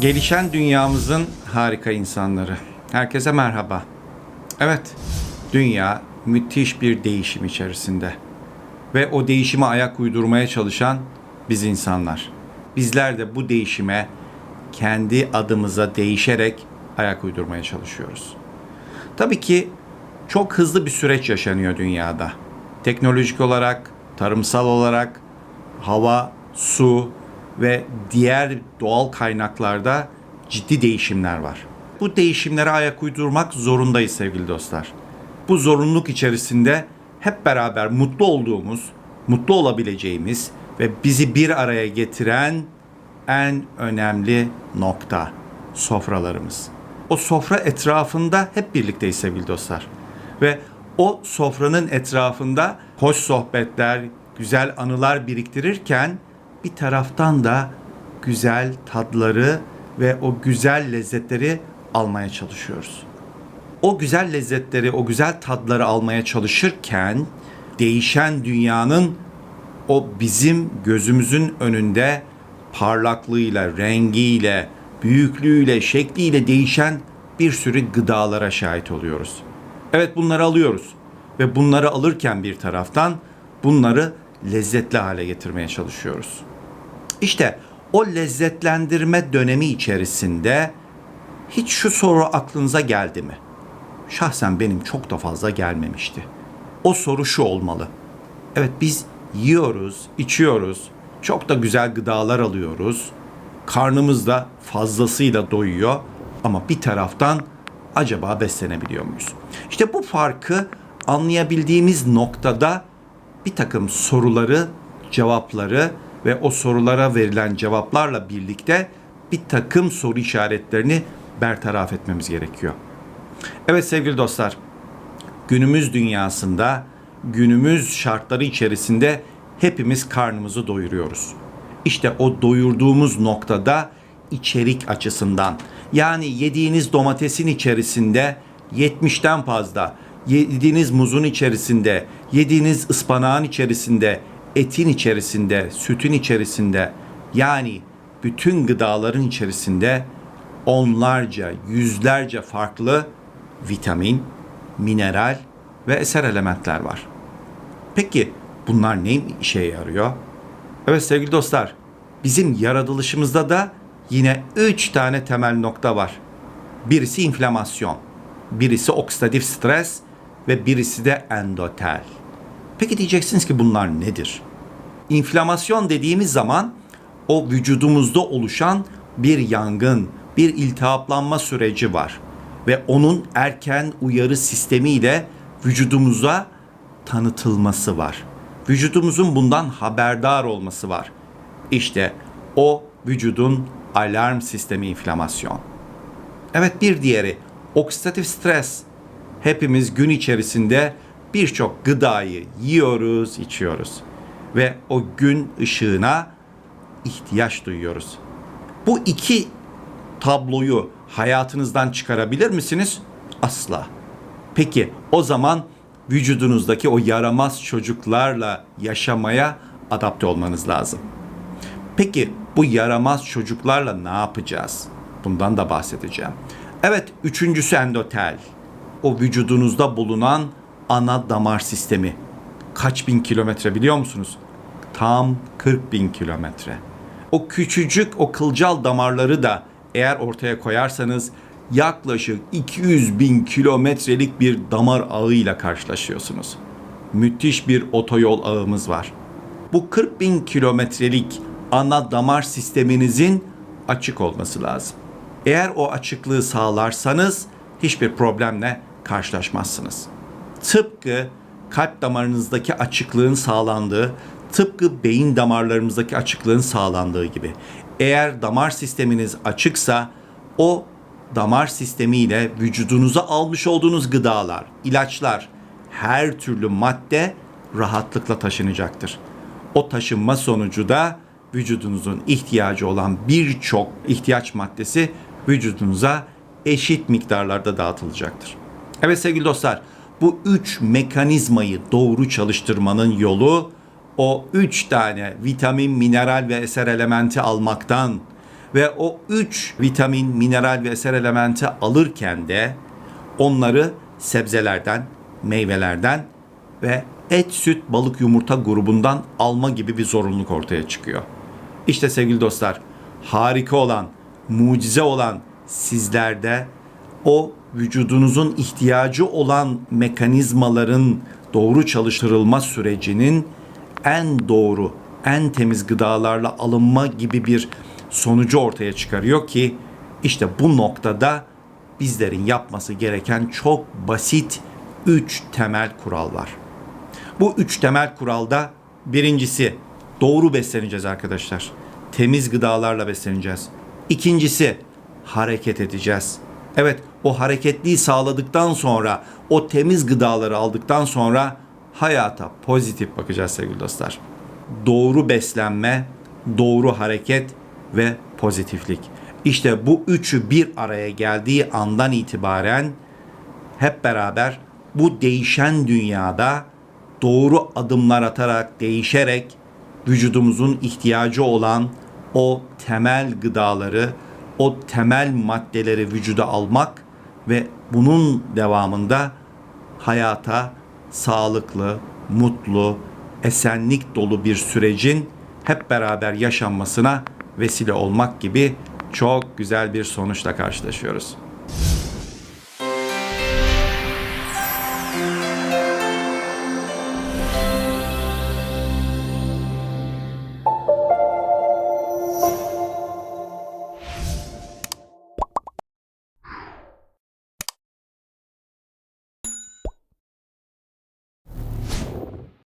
Gelişen dünyamızın harika insanları. Herkese merhaba. Evet, dünya müthiş bir değişim içerisinde. Ve o değişime ayak uydurmaya çalışan biz insanlar. Bizler de bu değişime kendi adımıza değişerek ayak uydurmaya çalışıyoruz. Tabii ki çok hızlı bir süreç yaşanıyor dünyada. Teknolojik olarak, tarımsal olarak, hava, su ve diğer doğal kaynaklarda ciddi değişimler var. Bu değişimlere ayak uydurmak zorundayız sevgili dostlar. Bu zorunluluk içerisinde hep beraber mutlu olduğumuz, mutlu olabileceğimiz ve bizi bir araya getiren en önemli nokta sofralarımız. O sofra etrafında hep birlikteyiz sevgili dostlar. Ve o sofranın etrafında hoş sohbetler, güzel anılar biriktirirken bir taraftan da güzel tadları ve o güzel lezzetleri almaya çalışıyoruz. O güzel lezzetleri, o güzel tadları almaya çalışırken değişen dünyanın o bizim gözümüzün önünde parlaklığıyla, rengiyle, büyüklüğüyle, şekliyle değişen bir sürü gıdalara şahit oluyoruz. Evet bunları alıyoruz ve bunları alırken bir taraftan bunları lezzetli hale getirmeye çalışıyoruz. İşte o lezzetlendirme dönemi içerisinde hiç şu soru aklınıza geldi mi? Şahsen benim çok da fazla gelmemişti. O soru şu olmalı. Evet biz yiyoruz, içiyoruz, çok da güzel gıdalar alıyoruz. Karnımız da fazlasıyla doyuyor ama bir taraftan acaba beslenebiliyor muyuz? İşte bu farkı anlayabildiğimiz noktada bir takım soruları, cevapları ve o sorulara verilen cevaplarla birlikte bir takım soru işaretlerini bertaraf etmemiz gerekiyor. Evet sevgili dostlar, günümüz dünyasında, günümüz şartları içerisinde hepimiz karnımızı doyuruyoruz. İşte o doyurduğumuz noktada içerik açısından yani yediğiniz domatesin içerisinde 70'ten fazla, yediğiniz muzun içerisinde, yediğiniz ıspanağın içerisinde, etin içerisinde, sütün içerisinde yani bütün gıdaların içerisinde onlarca, yüzlerce farklı vitamin, mineral ve eser elementler var. Peki bunlar ne işe yarıyor? Evet sevgili dostlar, bizim yaratılışımızda da yine üç tane temel nokta var. Birisi inflamasyon, birisi oksidatif stres ve birisi de endotel. Peki diyeceksiniz ki bunlar nedir? İnflamasyon dediğimiz zaman o vücudumuzda oluşan bir yangın, bir iltihaplanma süreci var ve onun erken uyarı sistemiyle vücudumuza tanıtılması var. Vücudumuzun bundan haberdar olması var. İşte o vücudun alarm sistemi inflamasyon. Evet bir diğeri oksidatif stres. Hepimiz gün içerisinde birçok gıdayı yiyoruz, içiyoruz ve o gün ışığına ihtiyaç duyuyoruz. Bu iki tabloyu hayatınızdan çıkarabilir misiniz? Asla. Peki o zaman vücudunuzdaki o yaramaz çocuklarla yaşamaya adapte olmanız lazım. Peki bu yaramaz çocuklarla ne yapacağız? Bundan da bahsedeceğim. Evet, üçüncüsü endotel. O vücudunuzda bulunan ana damar sistemi. Kaç bin kilometre biliyor musunuz? Tam 40 bin kilometre. O küçücük o kılcal damarları da eğer ortaya koyarsanız yaklaşık 200 bin kilometrelik bir damar ağıyla karşılaşıyorsunuz. Müthiş bir otoyol ağımız var. Bu 40 bin kilometrelik ana damar sisteminizin açık olması lazım. Eğer o açıklığı sağlarsanız hiçbir problemle karşılaşmazsınız. Tıpkı kalp damarınızdaki açıklığın sağlandığı, tıpkı beyin damarlarımızdaki açıklığın sağlandığı gibi. Eğer damar sisteminiz açıksa o damar sistemiyle vücudunuza almış olduğunuz gıdalar, ilaçlar, her türlü madde rahatlıkla taşınacaktır. O taşınma sonucu da vücudunuzun ihtiyacı olan birçok ihtiyaç maddesi vücudunuza eşit miktarlarda dağıtılacaktır. Evet sevgili dostlar, bu üç mekanizmayı doğru çalıştırmanın yolu o üç tane vitamin, mineral ve eser elementi almaktan ve o 3 vitamin, mineral ve eser elementi alırken de onları sebzelerden, meyvelerden ve et, süt, balık, yumurta grubundan alma gibi bir zorunluluk ortaya çıkıyor. İşte sevgili dostlar, harika olan, mucize olan sizlerde o vücudunuzun ihtiyacı olan mekanizmaların doğru çalıştırılma sürecinin en doğru, en temiz gıdalarla alınma gibi bir sonucu ortaya çıkarıyor ki işte bu noktada bizlerin yapması gereken çok basit üç temel kural var. Bu üç temel kuralda birincisi doğru besleneceğiz arkadaşlar. Temiz gıdalarla besleneceğiz. İkincisi hareket edeceğiz. Evet o hareketliği sağladıktan sonra o temiz gıdaları aldıktan sonra hayata pozitif bakacağız sevgili dostlar. Doğru beslenme, doğru hareket ve pozitiflik. İşte bu üçü bir araya geldiği andan itibaren hep beraber bu değişen dünyada doğru adımlar atarak, değişerek vücudumuzun ihtiyacı olan o temel gıdaları, o temel maddeleri vücuda almak ve bunun devamında hayata sağlıklı, mutlu, esenlik dolu bir sürecin hep beraber yaşanmasına vesile olmak gibi çok güzel bir sonuçla karşılaşıyoruz.